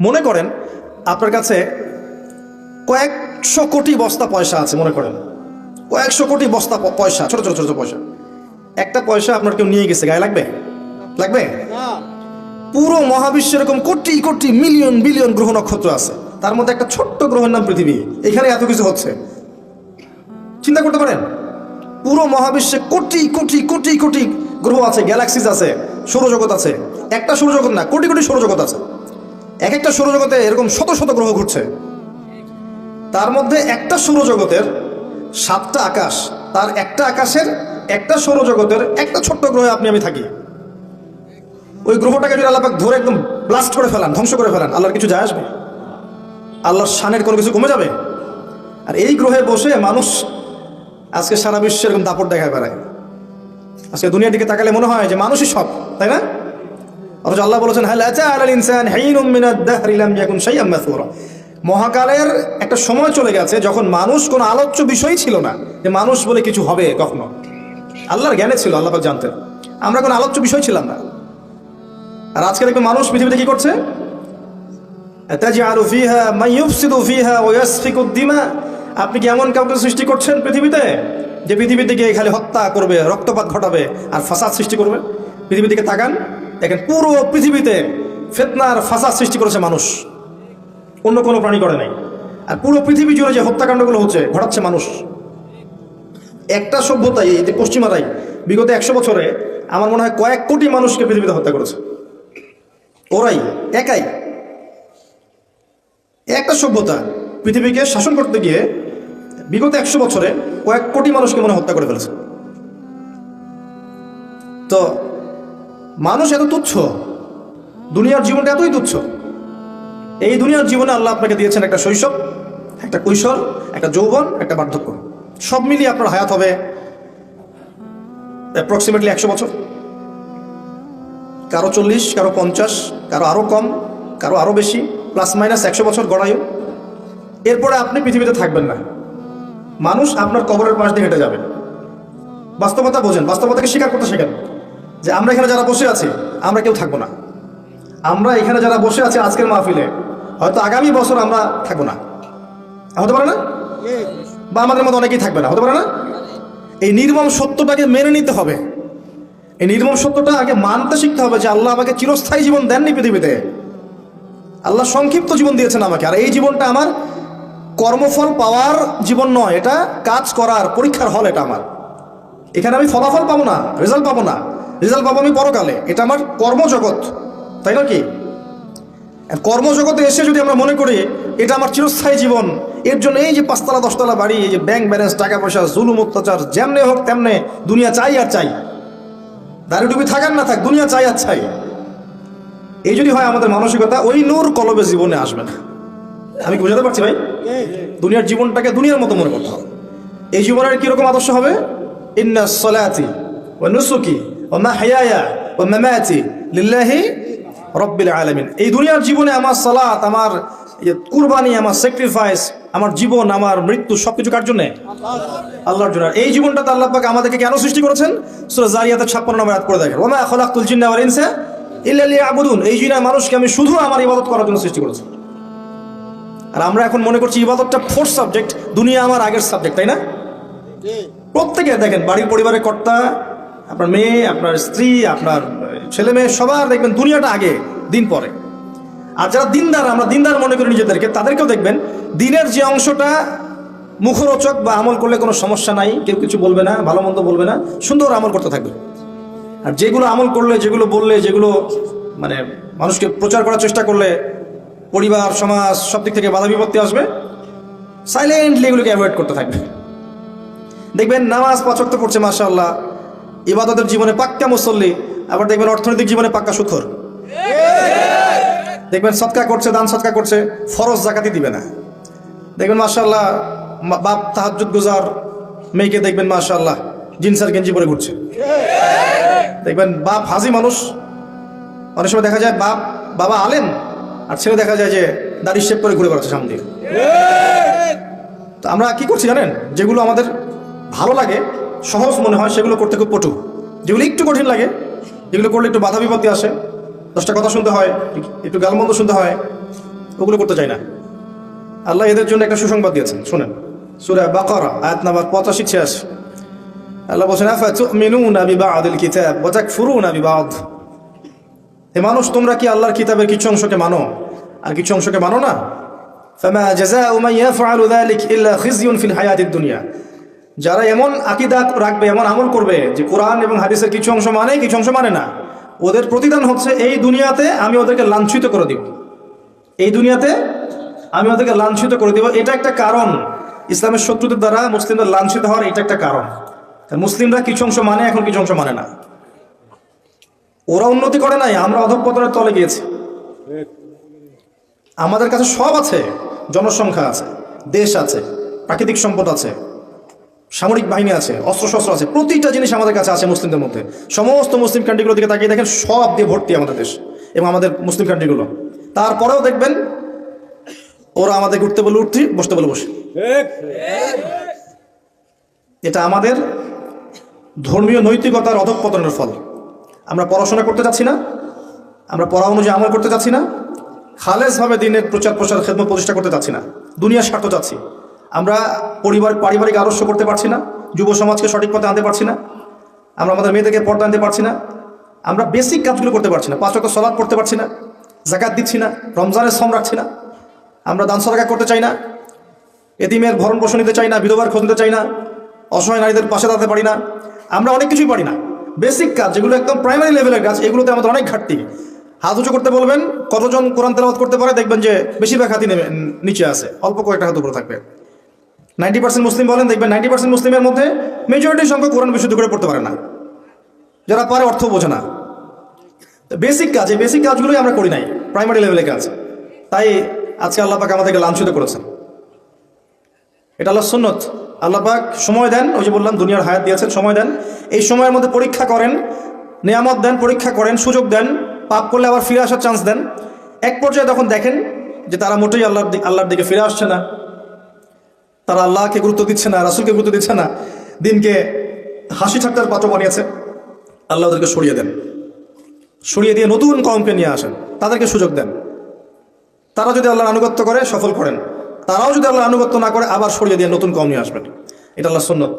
মনে করেন আপনার কাছে কয়েকশো কোটি বস্তা পয়সা আছে মনে করেন। কয়েকশো কোটি বস্তা পয়সা ছোট ছোট ছোট ছোট পয়সা। একটা পয়সা আপনার কেউ নিয়ে গেছে গায়ে লাগবে? লাগবে? পুরো মহাবিশ্বে এরকম কোটি কোটি মিলিয়ন বিলিয়ন গ্রহ নক্ষত্র আছে। তার মধ্যে একটা ছোট্ট গ্রহের নাম পৃথিবী। এখানে এত কিছু হচ্ছে। চিন্তা করতে পারেন? পুরো মহাবিশ্বে কোটি কোটি কোটি কোটি গ্রহ আছে গ্যালাক্সিস আছে সৌরজগৎ আছে। একটা সৌরজগৎ না কোটি কোটি সৌরজগৎ আছে। এক একটা সৌরজগতে এরকম শত শত গ্রহ ঘুরছে। তার মধ্যে একটা সৌরজগতের সাতটা আকাশ, তার একটা আকাশের একটা সৌরজগতের একটা ছোট্ট গ্রহে আপনি আমি থাকি। ওই গ্রহটাকে যদি আল্লাহ পাক ধরে একদম ব্লাস্ট করে ফেলান, ধ্বংস করে ফেলান, আল্লাহর কিছু যায় আসবে? আল্লাহর শানের কোনো কিছু কমে যাবে? আর এই গ্রহে বসে মানুষ আজকে সারা বিশ্বে এরকম দাপট দেখায় বেড়ায়। আজকে দুনিয়ার দিকে তাকালে মনে হয় যে মানুষই সব, তাই না? অথচ আল্লাহ বলেছেন, হাল আতা আলাল ইনসান হাইনুম মিনাদ দাহরি লাম ইয়াকুন শাইআম মাসুরা মহাকালের একটা সময় চলে গেছে যখন মানুষ কোনো আলোচ্য বিষয় ছিল না, যে মানুষ বলে কিছু হবে কখনো। আল্লাহর জ্ঞানে ছিল, আল্লাহ জানতেন। আমরা কোনো আলোচ্য বিষয় ছিলাম না। আর আজকে দেখবেন মানুষ পৃথিবীতে কি করছে? আপনি কি এমন কাউকে সৃষ্টি করছেন পৃথিবীতে, যে পৃথিবীর দিকে খালি হত্যা করবে, রক্তপাত ঘটাবে, আর ফাসাদ সৃষ্টি করবে? পৃথিবীর দিকে তাকান। দেখেন, পুরো পৃথিবীতে ফেতনার ফাসাদ সৃষ্টি করেছে মানুষ। অন্য কোনো প্রাণী করে নাই। আর পুরো পৃথিবী জুড়ে যে হত্যাকাণ্ডগুলো হচ্ছে, ঘটাচ্ছে মানুষ। একটা সভ্যতাই, এই যে পশ্চিমারাই বিগত একশো বছরে আমার মনে হয় কয়েক কোটি মানুষকে পৃথিবীতে হত্যা করেছে। ওরাই, একাই। একটা সভ্যতা পৃথিবীকে শাসন করতে গিয়ে বিগত একশো বছরে কয়েক কোটি মানুষকে মনে হত্যা করে ফেলেছে। তো মানুষ এত তুচ্ছ। দুনিয়ার জীবনটা এতই তুচ্ছ। এই দুনিয়ার জীবনে আল্লাহ আপনাকে দিয়েছেন একটা শৈশব, একটা কৈশোর, একটা যৌবন, একটা বার্ধক্য সব মিলিয়ে আপনার হায়াত হবে অ্যাপ্রক্সিমেটলি একশো বছর। কারও চল্লিশ, কারও পঞ্চাশ, কারও আরও কম, কারও আরও বেশি প্লাস মাইনাস একশো বছর গড়ায়ু এরপরে আপনি পৃথিবীতে থাকবেন না। মানুষ আপনার কবরের পাশ দিয়ে হেঁটে যাবে। বাস্তবতা বোঝেন। বাস্তবতাকে স্বীকার করতে শেখেন। যে আমরা এখানে যারা বসে আছি, আমরা কেউ থাকব না। আমরা এখানে যারা বসে আছি আজকের মাহফিলে, হয়তো আগামী বছর আমরা থাকব না। হতে পারে না? বা আমাদের মতো অনেকেই থাকবে না। হতে পারে না? এই নির্মম সত্যটাকে মেনে নিতে হবে। এই নির্মম সত্যটা আগে মানতে শিখতে হবে যে আল্লাহ আমাকে চিরস্থায়ী জীবন দেননি পৃথিবীতে। আল্লাহ সংক্ষিপ্ত জীবন দিয়েছেন আমাকে। আর এই জীবনটা আমার কর্মফল পাওয়ার জীবন নয়, এটা কাজ করার পরীক্ষার হল এটা আমার। এখানে আমি ফলাফল পাবো না, রেজাল্ট পাবো না। রেজাল্ট পাবো আমি পরকালে। এটা আমার কর্মজগৎ। তাই না কি? কর্মজগতে এসে যদি আমরা মনে করি, এটা আমার চিরস্থায়ী জীবন, এর জন্য এই যে পাঁচতলা, দশতলা বাড়ি, এই যে ব্যাংক ব্যালেন্স টাকা পয়সা, জুলুম, অত্যাচার, যেমনে হোক তেমনে দুনিয়া চাই আর চাই। দাঁড়িয়ে ডুবি থাকার না থাক, দুনিয়া চাই আর চাই। এই যদি হয় আমাদের মানসিকতা, ওই নূর কলবে জীবনে আসবে না। আমি বোঝাতে পারছি ভাই? দুনিয়ার জীবনটাকে দুনিয়ার মতো মনে করতে হবে। এই জীবনের কীরকম আদর্শ হবে? ইন্না সলাতি ও নুসুকি। ও মাহিয়ায়া ও মামাতি লিল্লাহি রব্বিল আলামিন। এই দুনিয়ার জীবনে আমার সালাত আমার ইয়ে কুরবানি আমার স্যাক্রিফাইস আমার জীবন আমার মৃত্যু সবকিছু কার জন্য? আল্লাহর জন্য। এই জীবনটাতে আল্লাহ পাক আমাদেরকে কেন সৃষ্টি করেছেন? সূরা জারিয়াতের 56 নম্বর আয়াত করে দেখেন। ওমা খলাকতুল জিন্না ওয়াল ইনসা ইল্লা লিয়াবুদুন। এই জিনা মানুষকে আমি শুধু আমার ইবাদত করার জন্য সৃষ্টি করেছি। আর আমরা এখন মনে করছি ইবাদতটা ফোর্থ সাবজেক্ট দুনিয়া আমার আগের সাবজেক্ট তাই না? প্রত্যেকে দেখেন বাড়ির পরিবারের কর্তা আপনার মেয়ে, আপনার স্ত্রী, আপনার ছেলে মেয়ে, সবার দেখবেন দুনিয়াটা আগে, দিন পরে। আর যারা দিনদার, আমরা দিনদার মনে করি নিজেদেরকে, তাদেরকেও দেখবেন দিনের যে অংশটা মুখরোচক বা আমল করলে কোনো সমস্যা নাই, কেউ কিছু বলবে না, ভালো মন্দ বলবে না, সুন্দর আমল করতে থাকবে। আর যেগুলো আমল করলে, যেগুলো বললে, যেগুলো মানে মানুষকে প্রচার করার চেষ্টা করলে, পরিবার, সমাজ, সব দিক থেকে বাধা বিপত্তি আসবে সাইলেন্টলি এগুলোকে অ্যাভয়েড করতে থাকবে। দেখবেন নামাজ পাচক তো পড়ছে, মাশাআল্লাহ ইবাদতের জীবনে পাক্কা মুসল্লি, আবার দেখবেন অর্থনৈতিক জীবনে পাক্কা সুখর। দেখবেন সৎকা করছে, দান সৎকা করছে, ফরজ জাকাতি দিবে না। দেখবেন মাশাআল্লাহ, মা- বাপ তাহাজ্জুদ গুজার মেয়েকে দেখবেন মাশাআল্লাহ জিন্সার গেঞ্জি পরে ঘুরছে। দেখবেন বাপ হাজি মানুষ, অনেক সময় দেখা যায় বাপ, বাবা আলেন আর ছেলে দেখা যায় যে দাড়ি শেপ করে ঘুরে বেড়াচ্ছে সামনে তো আমরা কি করছি জানেন? যেগুলো আমাদের ভালো লাগে সহজ মনে হয় সেগুলো করতে খুব পটু যেগুলো একটু কঠিন লাগে, যেগুলো করলে একটু বাধা বিপত্তি আসে। দশটা কথা শুনতে হয়, একটু গালমন্দ শুনতে হয়, ওগুলো করতে চাই না। আল্লাহ এদের জন্য একটা সুসংবাদ দিয়েছেন, শুনেন। সুরা বাকারা, আয়াত নাম্বার পঁচাশি, ছিয়াশি। আল্লাহ বলছেন, আফা তুমিনুনা বিবাদিল কিতাব, ওয়া তাকফুরুনা বিবাদ? হে মানুষ, তোমরা কি আল্লাহর কিতাবের কিছু অংশকে মানো? আর কিছু অংশকে মানো না? ফামা জাযাউ মান ইয়াফআলু যালিক ইল্লা খিজিয়ুন ফিল হায়াতিদ দুনিয়া। যারা এমন আকীদা রাখবে, এমন আমল করবে যে কোরআন এবং হাদিসের কিছু অংশ মানে কিছু অংশ মানে না, ওদের প্রতিদান হচ্ছে এই দুনিয়াতে আমি ওদেরকে লাঞ্ছিত করে দিব। এই দুনিয়াতে আমি ওদেরকে লাঞ্ছিত করে দিব। এটা একটা কারণ। ইসলামের শত্রুদের দ্বারা মুসলিমদের লাঞ্ছিত হওয়ার এটা একটা কারণ। মুসলিমরা কিছু অংশ মানে এখন কিছু অংশ মানে না। ওরা উন্নতি করে নাই, আমরা অধঃপতনের তলে গিয়েছি। আমাদের কাছে সব আছে, জনসংখ্যা আছে, দেশ আছে, প্রাকৃতিক সম্পদ আছে। সামরিক বাহিনী আছে, অস্ত্রশস্ত্র আছে, প্রতিটা জিনিস আমাদের কাছে আছে মুসলিমদের মধ্যে। সমস্ত মুসলিম কান্ট্রিগুলোর দিকে তাকিয়ে দেখেন, সব দিয়ে ভর্তি আমাদের দেশ এবং আমাদের মুসলিম কান্ট্রিগুলো তারপরেও দেখবেন, ওরা আমাদের উঠতে বলে উঠছি, বসতে বলে বসে। এটা আমাদের ধর্মীয় নৈতিকতার অধঃপতনের ফল। আমরা পড়াশোনা করতে চাচ্ছি না, আমরা পড়া অনুযায়ী আমল করতে চাচ্ছি না, খালেজভাবে দিনের প্রচার প্রসার খেদমত প্রতিষ্ঠা করতে চাচ্ছি না। দুনিয়ার স্বার্থ চাচ্ছি। আমরা পরিবার, পারিবারিক আদর্শ করতে পারছি না, যুব সমাজকে সঠিক পথে আনতে পারছি না, আমরা আমাদের মেয়েদেরকে পর্দা আনতে পারছি না, আমরা বেসিক কাজগুলো করতে পারছি না, পাঁচ রকম সলাদ পড়তে পারছি না, জাকাত দিচ্ছি না, রমজানের সম রাখছি না, আমরা দান সরকার করতে চাই না, এতিমের ভরণ পোষণ নিতে চাই না, বিধবার খোঁজ নিতে চাই না, অসহায় নারীদের পাশে দাঁড়াতে পারি না, আমরা অনেক কিছুই পারি না। বেসিক কাজ, যেগুলো একদম প্রাইমারি লেভেলের কাজ, এগুলোতে আমাদের অনেক ঘাটতি। হাত উঁচু করতে বলবেন, কতজন কোরআন তেলাওয়াত করতে পারে, দেখবেন যে বেশিরভাগ হাতি নেমে নিচে আছে অল্প কয়েকটা হাত উপরে থাকবে। নাইনটি পার্সেন্ট মুসলিম বলেন, দেখবেন নাইনটি পার্সেন্ট মুসলিমের মধ্যে মেজরিটি সংখ্যক কোরআন বিশুদ্ধ করে পড়তে পারে না। যারা পারে অর্থ বোঝে না। বেসিক কাজ, এই বেসিক কাজগুলোই আমরা করি নাই প্রাইমারি লেভেলের কাজ। তাই আজকে আল্লাহ পাক আমাদেরকে লাঞ্ছিত করেছেন। এটা আল্লাহ সুন্নত। আল্লাহ পাক সময় দেন, ওই যে বললাম, দুনিয়ার হায়াত দিয়েছেন, সময় দেন। এই সময়ের মধ্যে পরীক্ষা করেন, নিয়ামত দেন, পরীক্ষা করেন, সুযোগ দেন, পাপ করলে আবার ফিরে আসার চান্স দেন। এক পর্যায়ে তখন দেখেন যে তারা মোটেই আল্লাহর দিকে আল্লাহর দিকে ফিরে আসছে না তারা আল্লাহকে গুরুত্ব দিচ্ছে না, রাসুলকে গুরুত্ব দিচ্ছে না। দিনকে হাসি ঠাট্টার পাত্র বানিয়েছে। আল্লাহ ওদেরকে সরিয়ে দেন। সরিয়ে দিয়ে নতুন কমকে নিয়ে আসেন। তাদেরকে সুযোগ দেন। তারা যদি আল্লাহর আনুগত্য করে, সফল করেন। তারাও যদি আল্লাহর আনুগত্য না করে, আবার সরিয়ে দিয়ে নতুন কম নিয়ে আসবেন। এটা আল্লাহ সুন্নত।